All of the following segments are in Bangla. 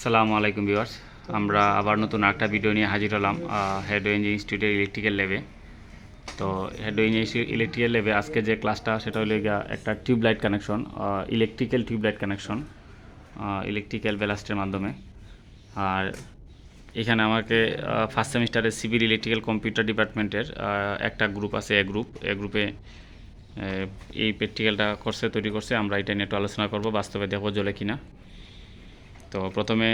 আসসালামু আলাইকুম ভিউয়ার্স। আমরা আবার নতুন একটা ভিডিও নিয়ে হাজির হলাম হেড ইঞ্জিন ইনস্টিটিউটের ইলেকট্রিক্যাল ল্যাবে তো হেড ইঞ্জিন ইলেকট্রিক্যাল ল্যাবে আজকে যে ক্লাসটা সেটা হলো একটা tubelight connection electrical tubelight connection electrical ব্যালাস্টের মাধ্যমে। আর এখানে আমাকে ফার্স্ট সেমিস্টারের সিভিল ইলেকট্রিক্যাল কম্পিউটার ডিপার্টমেন্টের একটা গ্রুপ আছে এ গ্রুপ এ গ্রুপে এই প্র্যাকটিক্যালটা করছে তৈরি করছে, আমরা এটা নিয়ে একটু আলোচনা করব, বাস্তবে দেখব জ্বলে কিনা। তো প্রথমে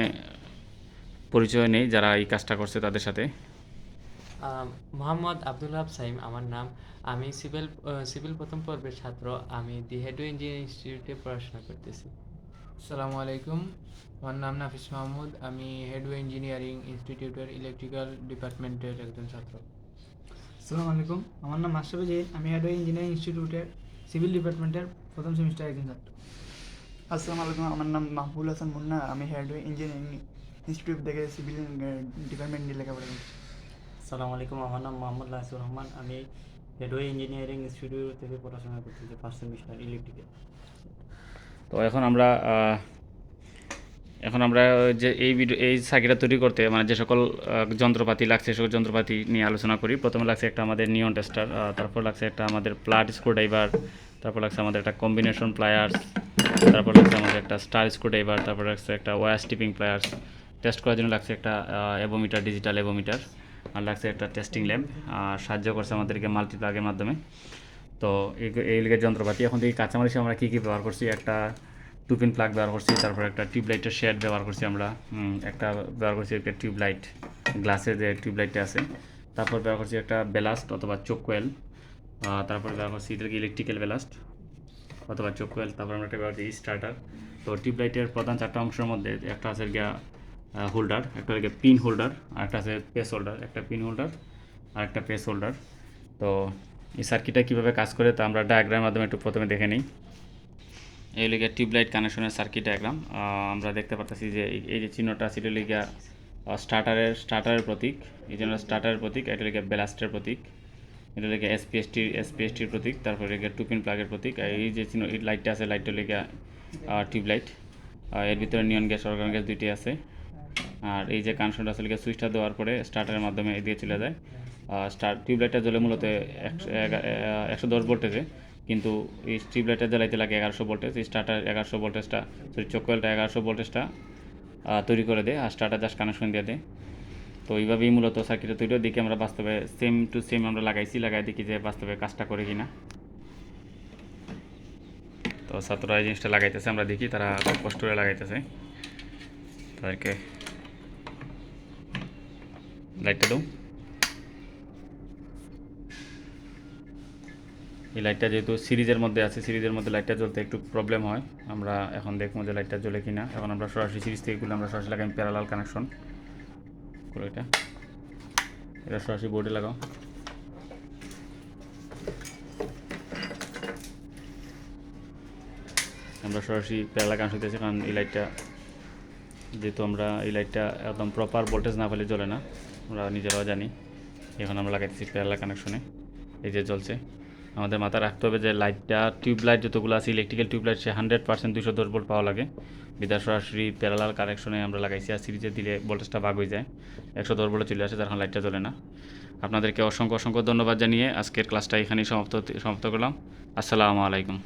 পরিচয় নেই যারা এই কাজটা করছে তাদের সাথে। মোহাম্মদ আব্দুল হাব সাইম আমার নাম। আমি সিভিল সিভিল প্রথম পর্বের ছাত্র। আমি দি হেডু ইঞ্জিনিয়ারিং ইনস্টিটিউটে পড়াশোনা করতেছি। আসসালামু আলাইকুম। আমার নাম নাফিস মাহমুদ। আমি হেডওয়ে ইঞ্জিনিয়ারিং ইনস্টিটিউটের ইলেকট্রিক্যাল ডিপার্টমেন্টের একজন ছাত্র। আসসালামু আলাইকুম। আমার নাম মাস্টার জাহিদ আমি হেড ইঞ্জিনিয়ারিং ইনস্টিটিউটের সিভিল ডিপার্টমেন্টের প্রথম সেমিস্টার একজন ছাত্র। আসসালামু আলাইকুম আমার নাম মাহবুল হাসান মুন্না আমি হেড ইঞ্জিনিয়ারিং ইনস্টিটিউট থেকে সিভিল ডিপার্টমেন্ট নিয়ে লেখাপড়া করছি। আসসালামু আলাইকুম আমার নাম মোহাম্মদ লাসুর রহমান আমি হেডওয়ে ইঞ্জিনিয়ারিং ইনস্টিটিউট থেকে পড়াশোনা করতেছি ফার্স্ট সেমিস্টার ইলেকট্রিক্যাল তো এখন আমরা এখন আমরা যে এই ভিডিও এই সার্কিটটা তৈরি করতে মানে যে সকল যন্ত্রপাতি লাগছে সকল যন্ত্রপাতি নিয়ে আলোচনা করি। প্রথমে লাগছে একটা আমাদের নিয়ন টেস্টার তারপর লাগছে একটা আমাদের প্লাট স্ক্রুড্রাইভার তারপর লাগছে আমাদের একটা কম্বিনেশন প্লায়ার্স তারপর লাগছে আমাদের একটা স্টার স্ক্রুড্রাইভার তারপর লাগছে একটা ওয়ার স্টিপিং প্লায়ার্স টেস্ট করার জন্য লাগছে একটা এবোমিটার ডিজিটাল এবোমিটার আর লাগছে একটা টেস্টিং ল্যাম্প আর সাহায্য করছে আমাদেরকে মাল্টিপ্লাগের মাধ্যমে। তো এই- লিগের যন্ত্রপাতি, এখন থেকে কাঁচামাল হিসেবে আমরা কী কী ব্যবহার করছি? একটা টুপিন প্লাগ ব্যবহার করছি, তারপর একটা টিউবলাইটের শেড ব্যবহার করছি আমরা একটা ব্যবহার করছি একটা টিউবলাইট, গ্লাসের যে টিউবলাইটটা আছে। তারপর ব্যবহার করছি একটা বেলাস্ট অথবা চোক কোয়েল তারপর ব্যবহার করছি এদেরকে ইলেকট্রিক্যাল বেলাস্ট অথবা কোয়েল তারপর আমরা একটা ব্যবহার স্টার্টার তো টিউবলাইটের প্রধান চারটা অংশের মধ্যে একটা আছে গিয়া হোল্ডার একটা হচ্ছে পিন হোল্ডার আর একটা আছে পেস হোল্ডার একটা পিন হোল্ডার আর একটা পেস হোল্ডার তো এই সার্কিটটা কীভাবে কাজ করে তা আমরা ডায়াগ্রামের মাধ্যমে একটু প্রথমে দেখে নিই। এই লিগে টিউবলাইট কানেকশনের সার্কিট ডায়াগ্রাম আমরা দেখতে পাচ্ছি যে এই- যে চিহ্নটা সেটা লিগা স্টার্টারের স্টার্টারের প্রতীক। এই জন্য স্টার্টারের প্রতীক, এটা লিগে ব্যালাস্টের প্রতীক। এটা লিগে এসপিএসটির এসপিএসটির প্রতীক, তারপরে লিগে টুপিন প্লাগের প্রতীক এই যে চিহ্ন লাইটটা আছে লাইটটা লিগে টিউবলাইট এর ভিতরে নিয়ন গ্যাস অর্গান গ্যাস দুইটি আছে। আর এই যে কানেকশনটা গিয়ে সুইচটা দেওয়ার পরে স্টার্টারের মাধ্যমে এদিকে চলে যায়। স্টার টিউবলাইটটা জ্বলে মূলত একশো দশ ভোল্টেজে কিন্তু এই টিউবলাইটটা জ্বালাইতে লাগে এগারোশো ভোল্টেজ এই স্টার্টার এগারোশো ভোল্টেজটা সরি চোকোয়েলটা এগারোশো ভোল্টেজটা তৈরি করে দেয়, আর স্টার্টার জাস্ট কানেকশন দিয়ে দেয়। তো এইভাবেই মূলত সার্কিটটা তৈরি দেখি আমরা বাস্তবে সেম টু সেম আমরা লাগাইছি, লাগাই দেখি যে বাস্তবে কাজটা করে কিনা। তো ছাত্ররা এই জিনিসটা লাগাইতেছে, আমরা দেখি তারা খুব কষ্ট করে লাগাইতেছে। তাদেরকে লাইটটা দাও। এই লাইটটা যেহেতু সিরিজের মধ্যে আছে, সিরিজের মধ্যে লাইটটা জ্বলতে একটু প্রবলেম হয়। আমরা এখন দেখব যে লাইটটা জ্বলে কিনা। এখন আমরা সরাসরি সিরিজ থেকে আমরা সরাসরি লাগাই প্যারালাল কানেকশন করে এটা। এটা সরাসরি বোর্ডে লাগাও। আমরা সরাসরি প্যারালাল কানেকশন দিয়েছি কারণ এই লাইটটা যেহেতু আমরা এই লাইটটা একদম প্রপার ভোল্টেজ না পেলে জ্বলে না, আমরা নিজেরাও জানি। এখন আমরা লাগাইতেছি প্যারালাল কানেকশনে এই যে জ্বলছে। আমাদের মাথায় রাখতে হবে যে লাইটটা, টিউবলাইট যতগুলো আছে ইলেকট্রিক্যাল টিউবলাইট, সে হান্ড্রেড পার্সেন্ট দুশো দশ ভোল্ট পাওয়া লাগে। বিদ্যা সরাসরি প্যারালাল কানেকশনে আমরা লাগাইছি আর সিরিজে দিলে ভোল্টেজটা ভাগ হয়ে যায়। একশো দশ ভোল্টে চলে আসে তখন লাইটটা জ্বলে না। আপনাদেরকে অসংখ্য অসংখ্য ধন্যবাদ জানিয়ে আজকের ক্লাসটা এখানেই সমাপ্ত সমাপ্ত করলাম। আসসালামু আলাইকুম।